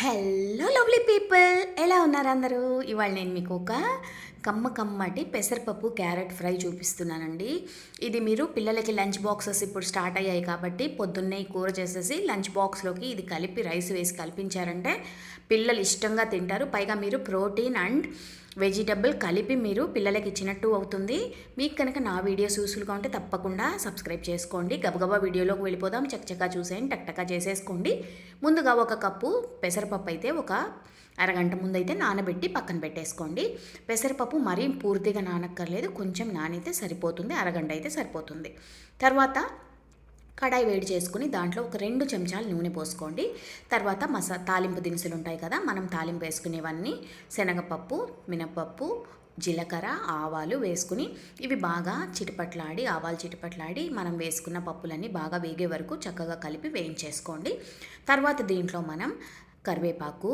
Hello lovely people ఎలా ఉన్నారు అందరూ? ఇవాళ నేను మీకు ఒక కమ్మ కమ్మటి పెసరపప్పు క్యారెట్ ఫ్రై చూపిస్తున్నానండి. ఇది మీరు పిల్లలకి లంచ్ బాక్సెస్ ఇప్పుడు స్టార్ట్ అయ్యాయి కాబట్టి పొద్దున్నే ఈ కూర చేసేసి లంచ్ బాక్స్లోకి ఇది కలిపి రైస్ వేసి కల్పించారంటే పిల్లలు ఇష్టంగా తింటారు. పైగా మీరు ప్రోటీన్ అండ్ వెజిటబుల్ కలిపి మీరు పిల్లలకి ఇచ్చినట్టు అవుతుంది. మీకు కనుక నా వీడియోస్ యూస్ఫుల్గా ఉంటే తప్పకుండా సబ్స్క్రైబ్ చేసుకోండి. గబగబా వీడియోలోకి వెళ్ళిపోదాం. చక్కచక్క చూసేయండి. టక్టక్కా చేసేసుకోండి. ముందుగా ఒక కప్పు పెసరపప్పు అయితే ఒక అరగంట ముందైతే నానబెట్టి పక్కన పెట్టేసుకోండి. పెసరపప్పు మరీ పూర్తిగా నానక్కర్లేదు. కొంచెం నానైతే సరిపోతుంది. అరగంట అయితే సరిపోతుంది. తర్వాత కడాయి వేడి చేసుకుని దాంట్లో ఒక రెండు చెంచాలు నూనె పోసుకోండి. తర్వాత మసా తాలింపు దినుసులు ఉంటాయి కదా మనం తాలింపు వేసుకునేవన్నీ శనగపప్పు మినపప్పు జీలకర్ర ఆవాలు వేసుకుని ఇవి బాగా చిటపట్లాడి ఆవాలు చిటపట్లాడి మనం వేసుకున్న పప్పులన్నీ బాగా వేగే వరకు చక్కగా కలిపి వేయించేసుకోండి. తర్వాత దీంట్లో మనం కరివేపాకు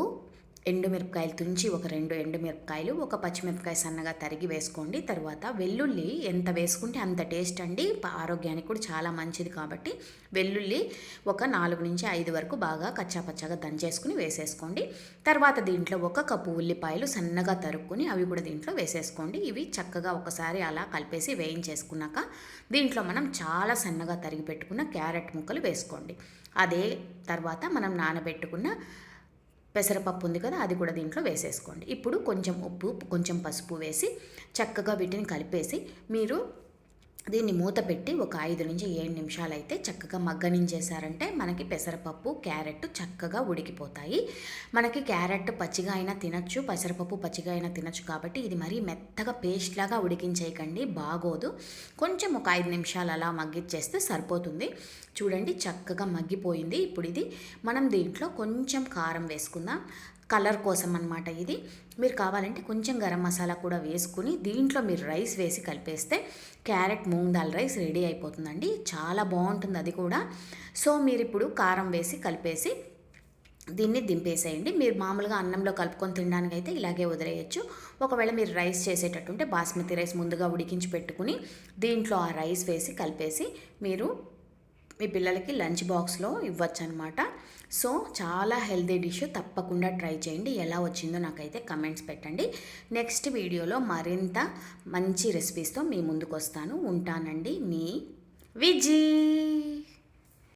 ఎండుమిరపకాయలు తుంచి ఒక రెండు ఎండుమిరపకాయలు ఒక పచ్చిమిరపకాయ సన్నగా తరిగి వేసుకోండి. తర్వాత వెల్లుల్లి ఎంత వేసుకుంటే అంత టేస్ట్ అండి. ఆరోగ్యానికి కూడా చాలా మంచిది కాబట్టి వెల్లుల్లి ఒక నాలుగు నుంచి ఐదు వరకు బాగా కచ్చాపచ్చాగా దంచేసుకుని వేసేసుకోండి. తర్వాత దీంట్లో ఒక కప్పు ఉల్లిపాయలు సన్నగా తరుక్కుని అవి కూడా దీంట్లో వేసేసుకోండి. ఇవి చక్కగా ఒకసారి అలా కలిపేసి వేయించేసుకున్నాక దీంట్లో మనం చాలా సన్నగా తరిగి పెట్టుకున్న క్యారెట్ ముక్కలు వేసుకోండి. అదే తర్వాత మనం నానబెట్టుకున్న పెసరపప్పు ఉంది కదా అది కూడా దీంట్లో వేసేసుకోండి. ఇప్పుడు కొంచెం ఉప్పు కొంచెం పసుపు వేసి చక్కగా వీటిని కలిపేసి మీరు దీన్ని మూత పెట్టి ఒక ఐదు నుంచి ఏడు నిమిషాలు అయితే చక్కగా మగ్గనించేశారంటే మనకి పెసరపప్పు క్యారెట్ చక్కగా ఉడికిపోతాయి. మనకి క్యారెట్ పచ్చిగా అయినా తినచ్చు పెసరపప్పు పచ్చిగా అయినా తినచ్చు కాబట్టి ఇది మరీ మెత్తగా పేస్ట్ లాగా ఉడికించేయకండి బాగోదు. కొంచెం ఒక ఐదు నిమిషాలు అలా మగ్గిచ్చేస్తే సరిపోతుంది. చూడండి చక్కగా మగ్గిపోయింది. ఇప్పుడు ఇది మనం దీంట్లో కొంచెం కారం వేసుకుందాం. కలర్ కోసం అన్నమాట ఇది. మీరు కావాలంటే కొంచెం గరం మసాలా కూడా వేసుకుని దీంట్లో మీరు రైస్ వేసి కలిపేస్తే carrot moong dal rice ready అయిపోతుందండి. చాలా బాగుంటుంది అది కూడా. సో మీరు ఇప్పుడు కారం వేసి కలిపేసి దీన్ని దింపేసేయండి. మీరు మామూలుగా అన్నంలో కలుపుకొని తినడానికి అయితే ఇలాగే వదిలేయచ్చు. ఒకవేళ మీరు రైస్ చేసేటట్టుంటే బాస్మతి రైస్ ముందుగా ఉడికించి పెట్టుకుని దీంట్లో ఆ రైస్ వేసి కలిపేసి మీరు మీ పిల్లలకి లంచ్ బాక్స్లో ఇవ్వచ్చు అనమాట సో చాలా హెల్తీ డిష్ తప్పకుండా ట్రై చేయండి. ఎలా వచ్చిందో నాకైతే కమెంట్స్ పెట్టండి. నెక్స్ట్ వీడియోలో మరింత మంచి రెసిపీస్తో మీ ముందుకు వస్తాను ఉంటానండి మీ విజీ.